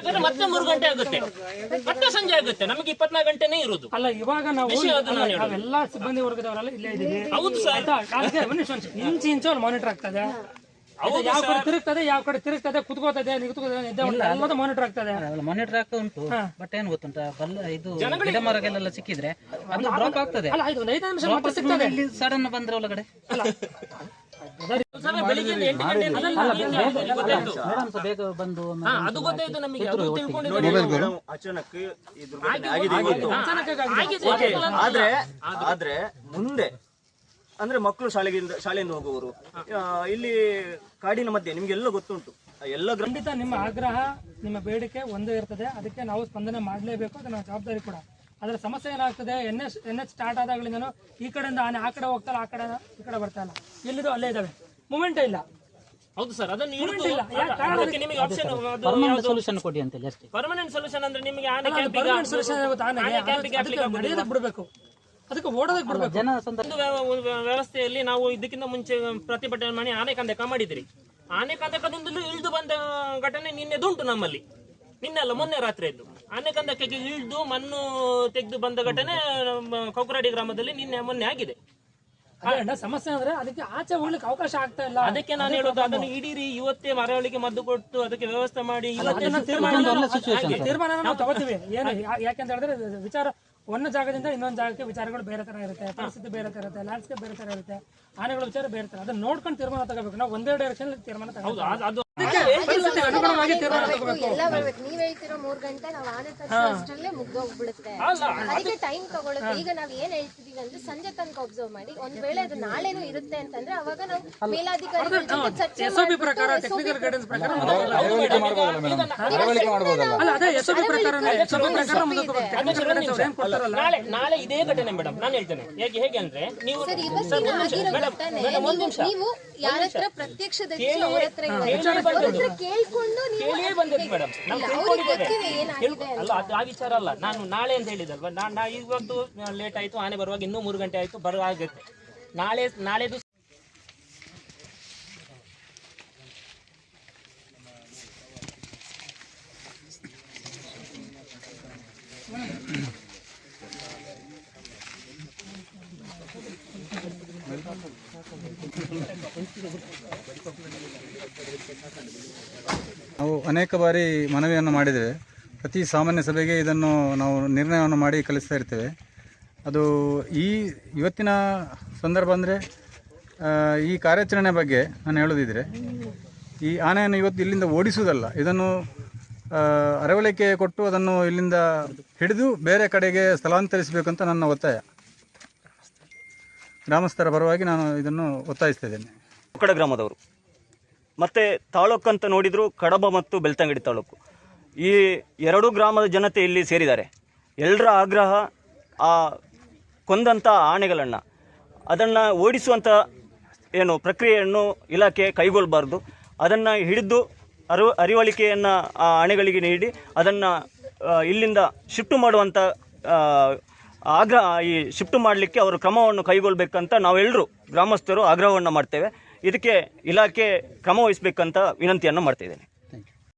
ಬರ್ಬೇಕಾದ್ರೆ ಮತ್ತೆ ಮೂರು ಗಂಟೆ ಆಗುತ್ತೆ. ಮತ್ತೆ ಸಂಜೆ ಆಗುತ್ತೆ. ನಮಗೆ ಇಪ್ಪತ್ನಾಲ್ಕು ಗಂಟೆನೇ ಇರುದು. ಅಲ್ಲ ಇವಾಗ ನಾವು ವಿಷಯ ಅದು ನಾನು ಹೇಳೋದು. ನಾವೆಲ್ಲ ಸಿಬ್ಬಂದಿ ವರ್ಗದವರೆಲ್ಲ ಇಲ್ಲೇ ಇದೀವಿ ಹೌದು ಸರ್. ಆಯ್ತಾ? ನಿಮಿಷ. ಇಂಚು ಇಂಚು ಅಲ್ಲಿ ಮಾನಿಟರ್ ಆಗ್ತದೆ. ಹೌದು ಯಾವ ಕಡೆ ತಿರುಗ್ತದೆ ಯಾವ ಕಡೆ ತಿರುಗ್ತದೆ ಕುತ್ಕೋತದೆ ನಿಂತ್ಕೋತದೆ ನಿದ್ದೆ ಮಾಡ್ತದೆ, ಎಲ್ಲದೂ ಮಾನಿಟರ್ ಆಗ್ತದೆ. ಮಾನಿಟರ್ ಆಗ್ತಾ ಉಂಟು. ಬಟ್ ಏನ್ ಗೊತ್ತುಂಟ? ಬಲ್ಲ ಇದು ಗಿಡ ಮರಗಳೆಲ್ಲ ಸಿಕ್ಕಿದ್ರೆ ಅದು ಡ್ರಾಪ್ ಆಗ್ತದೆ. ಅಲ್ಲ ಇದು ಒಂದು ಐದು ನಿಮಿಷ ಮತ್ತೆ ಸಿಗ್ತದೆ. ಇಲ್ಲಿ ಸಡನ್ ಬಂದ್ರೆ ಒಳಗಡೆ. ಅದು ಗೊತ್ತಾಯ್ತು ನಮಗೆ ಅದು ತಿಳ್ಕೊಂಡಿದ್ದೀವಿ. ಅಚಾನಕ್ ಆದ್ರೆ ಆದ್ರೆ ಮುಂದೆ ಅಂದ್ರೆ ಮಕ್ಕಳು ಶಾಲೆಗಿಂದ ಶಾಲೆಯಿಂದ ಹೋಗುವವರು ಆ, ಇಲ್ಲಿ ಕಾಡಿನ ಮಧ್ಯೆ ನಿಮ್ಗೆಲ್ಲ ಗೊತ್ತುಂಟು. ಎಲ್ಲ ಖಂಡಿತ ನಿಮ್ಮ ಆಗ್ರಹ ನಿಮ್ಮ ಬೇಡಿಕೆ ಒಂದೇ ಇರ್ತದೆ. ಅದಕ್ಕೆ ನಾವು ಸ್ಪಂದನೆ ಮಾಡಲೇಬೇಕು ಅದು ನಮ್ಮ ಜವಾಬ್ದಾರಿ ಕೂಡ. ಅದರ ಸಮಸ್ಯೆ ಏನಾಗ್ತದೆ N H N H start ಆದಾಗಲಿಂದನೂ ಈ ಕಡೆಯಿಂದ ಆನೆ ಆ ಕಡೆ ಹೋಗ್ತಾರ ಆ ಕಡೆ ಈ ಕಡೆ ಬರ್ತಾ ಇಲ್ಲ. ಎಲ್ಲಿದು ಅಲ್ಲೇ ಇದಾವೆ ಮೂಮೆಂಟೇ ಇಲ್ಲ. ಹೌದು ಸರ್ ಅದನ್ನು ಇಡುದು ಇಲ್ಲ. ಯಾಕೆ? ಕಾರಣ ಅದಕ್ಕೆ ನಿಮಗೆ ಆಪ್ಷನ್ ಪರ್ಮನೆಂಟ್ ಸೊಲ್ಯೂಷನ್ ಕೊಡಿ ಅಂತ ಅಷ್ಟೇ. ಪರ್ಮನೆಂಟ್ ಸೊಲ್ಯೂಷನ್ ಅಂದ್ರೆ ನಿಮಗೆ ಆನೆ ಕ್ಯಾಂಪಿಗೆ ಪರ್ಮನೆಂಟ್ ಸೊಲ್ಯೂಷನ್ ಆಗುತ್ತೆ ಆನೆಗೆ. ಆನೆ ಕ್ಯಾಂಪಿಗೆ ಅದು- ಅದಕ್ಕೆ ನಡೆಯೋದಕ್ಕೆ ಬಿಡಬೇಕು. ಅದಕ್ಕೆ ಓಡೋದಕ್ಕೆ ಬಿಡಬೇಕು. ಜನ ಸಂದರ್ಭ ಒಂದು ವ್ಯವ- ಒಂದು ವ್ಯವಸ್ಥೆಯಲ್ಲಿ ನಾವು ಇದಕ್ಕಿಂತ ಮುಂಚೆ ಪ್ರತಿಭಟನೆ ಮಾಡಿ ಆನೆ ಕಂದಕ ಮಾಡಿದ್ರಿ ಆನೆ ಕಂದಕದಿಂದಲೂ ಇಳಿದು ಬಂದ ಘಟನೆ ನಿನ್ನೆದುಂಟು ನಮ್ಮಲ್ಲಿ. ನಿನ್ನೆ ಅಲ್ಲ ಮೊನ್ನೆ ರಾತ್ರಿ ಇದ್ದು ಆನೆ ಕಂದಕಕ್ಕೆ ಇಳಿದು ಮಣ್ಣು ತೆಗೆದು ಬಂದ ಘಟನೆ ನಮ್ಮ ಕೊಕ್ಕರಾಡಿ ಗ್ರಾಮದಲ್ಲಿ ನಿನ್ನೆ ಮೊನ್ನೆ ಆಗಿದೆ. ಅಣ್ಣ, ಸಮಸ್ಯೆ ಅಂದ್ರೆ ಅದಕ್ಕೆ ಆಚೆ ಹೋಗ್ಲಿಕ್ಕೆ ಅವಕಾಶ ಆಗ್ತಾ ಇಲ್ಲ. ಅದಕ್ಕೆ ನಾನು ಹೇಳೋದು ಅದನ್ನು ಇಡೀರಿ ಇವತ್ತೇ ಮರವಳಿಗೆ ಮದ್ದು ಕೊಟ್ಟು ಅದಕ್ಕೆ ವ್ಯವಸ್ಥೆ ಮಾಡಿ ತೀರ್ಮಾನ ಮಾಡಿ- ಹಾಗೆ. ತೀರ್ಮಾನ ನಾವು ತಗೋತೀವಿ. ಏನು ಯಾಕೆಂತ ಹೇಳಿದ್ರೆ ವಿಚಾರ ಒಂದು ಜಾಗದಿಂದ ಇನ್ನೊಂದು ಜಾಗಕ್ಕೆ ವಿಚಾರಗಳು ಬೇರೆ ತರ ಇರುತ್ತೆ. ಪರಿಸ್ಥಿತಿ ಬೇರೆ ತರ ಇರುತ್ತೆ. ಲ್ಯಾಂಡ್ಸ್ಕೇಪ್ ಬೇರೆ ತರ ಇರುತ್ತೆ. ಆನೆಗಳ ವಿಚಾರ ಬೇರೆ ತರ. ಅದನ್ನ ನೋಡ್ಕೊಂಡು ತೀರ್ಮಾನ ತಗೋಬೇಕು. ನಾವು ಒಂದೇ ಡೈರೆಕ್ಷನ್ ತೀರ್ಮಾನ ಅದು ಪರಿಸ್ಥಿತಿಗೆ ಅನುಗುಣವಾಗಿ ತೀರ್ಮಾನ ತಗೋಬೇಕು ಎಲ್ಲ ಬರ್ಬೇಕು. ನೀವ್ ಹೇಳ್ತಿರೋ ಮೂರ್ ಗಂಟೆ ನಾವ್ ಆನೆ ತರ್ಸೋ ಅಷ್ಟ್ರಲ್ಲೇ ಮುಗ್ದೋಗ್ಬಿಡುತ್ತೆ. ಅದಕ್ಕೆ ಟೈಮ್ ತಗೊಳುತ್ತೆ. ಈಗ ನಾವ್ ಏನ್ ಹೇಳ್ತಿದೀವಿ ಅಂದ್ರೆ ಸಂಜೆ ತನಕ ಒಬ್ಸರ್ವ್ ಮಾಡಿ. ಒಂದ್ ವೇಳೆ ಅದು ನಾಳೆನೂ ಇರುತ್ತೆ ಅಂತಂದ್ರೆ ಅವಾಗ ನಾವು ಮೇಲಾಧಿಕಾರಿಗಳ ಜೊತೆ ಚರ್ಚೆ ಪ್ರಕಾರ ಟೆಕ್ನಿಕಲ್ ಗೈಡೆನ್ಸ್ ಪ್ರಕಾರ ಅಲ್ಲ. ಅದೇ ಪ್ರಕಾರ ಪ್ರಕಾರ ಮುಂದಕ್ಕೆ ಕೊಡ್ತಾರಲ್ಲ? ನಾಳೆ ನಾಳೆ ಇದೇ ಘಟನೆ ಮೇಡಮ್. ನಾನು ಹೇಳ್ತೇನೆ. ಹೇಗೆ ಹೇಗೆ ಅಂದ್ರೆ ನೀವು ಸರ್ ಇವತ್ತಿನ ಆಗಿರೋ ಘಟನೆ ನೀವು- ನೀವು ಯಾರ ಹತ್ರ ಪ್ರತ್ಯಕ್ಷದರ್ಶಿ ಅವ್ರ ಹತ್ರ ಕೇಳಿಯೇ ಬಂದದ್ದು ಮೇಡಮ್ ನಾವು ತಿಳ್ಕೊಂಡಿದ್ದೇವೆ. ಅಲ್ಲ ಅದು ಆ ವಿಚಾರ ಅಲ್ಲ. ನಾನು ನಾಳೆ ಅಂತ ಹೇಳಿದಲ್ವಾ ನಾನು ನಾ ಇವತ್ತು ಲೇಟ್ ಆಯ್ತು ಆನೆ ಬರುವಾಗ ಇನ್ನೂ ಮೂರು ಗಂಟೆ ಆಯ್ತು ಬರೋ ಆಗುತ್ತೆ. ನಾಳೆ ನಾಳೆದು ನಾವು ಅನೇಕ ಬಾರಿ ಮನವಿಯನ್ನು ಮಾಡಿದ್ದೇವೆ. ಪ್ರತಿ ಸಾಮಾನ್ಯ ಸಭೆಗೆ ಇದನ್ನು ನಾವು ನಿರ್ಣಯವನ್ನು ಮಾಡಿ ಕಲಿಸ್ತಾ ಇರ್ತೇವೆ. ಅದು ಈ ಇವತ್ತಿನ ಸಂದರ್ಭ ಅಂದರೆ ಈ ಕಾರ್ಯಾಚರಣೆ ಬಗ್ಗೆ ನಾನು ಹೇಳೋದಿದ್ರೆ, ಈ ಆನೆಯನ್ನು ಇವತ್ತು ಇಲ್ಲಿಂದ ಓಡಿಸುವುದಲ್ಲ, ಇದನ್ನು ಅರವಳಿಕೆ ಕೊಟ್ಟು ಅದನ್ನು ಇಲ್ಲಿಂದ ಹಿಡಿದು ಬೇರೆ ಕಡೆಗೆ ಸ್ಥಳಾಂತರಿಸಬೇಕಂತ ನನ್ನ ಒತ್ತಾಯ. ಗ್ರಾಮಸ್ಥರ ಪರವಾಗಿ ನಾನು ಇದನ್ನು ಒತ್ತಾಯಿಸ್ತಿದ್ದೇನೆ ಕೊಕ್ಕಡ ಗ್ರಾಮದವರು. ಮತ್ತೆ ತಾಲೂಕು ಅಂತ ನೋಡಿದ್ರು ಕಡಬ ಮತ್ತು ಬೆಳ್ತಂಗಡಿ ತಾಲೂಕು. ಈ ಎರಡೂ ಗ್ರಾಮದ ಜನತೆ ಇಲ್ಲಿ ಸೇರಿದ್ದಾರೆ. ಎಲ್ಲರ ಆಗ್ರಹ, ಆ ಕೊಂದಂಥ ಆನೆಗಳನ್ನು ಅದನ್ನು ಓಡಿಸುವಂಥ ಏನು ಪ್ರಕ್ರಿಯೆಯನ್ನು ಇಲಾಖೆ ಕೈಗೊಳ್ಳಬಾರ್ದು ಅದನ್ನು ಹಿಡಿದು ಅರಿವ ಅರಿವಳಿಕೆಯನ್ನು ಆ ಆಣೆಗಳಿಗೆ ನೀಡಿ, ಅದನ್ನು ಇಲ್ಲಿಂದ ಶಿಫ್ಟ್ ಮಾಡುವಂಥ ಆ, ಆಗ್ರಹ ಈ ಶಿಫ್ಟ್ ಮಾಡಲಿಕ್ಕೆ ಅವರು ಕ್ರಮವನ್ನು ಕೈಗೊಳ್ಳಬೇಕಂತ ನಾವೆಲ್ಲರೂ ಗ್ರಾಮಸ್ಥರು ಆಗ್ರಹವನ್ನು ಮಾಡ್ತೇವೆ. ಇದಕ್ಕೆ ಇಲಾಖೆ ಕ್ರಮ ವಹಿಸಬೇಕಂತ ವಿನಂತಿಯನ್ನು ಮಾಡ್ತಿದ್ದೇನೆ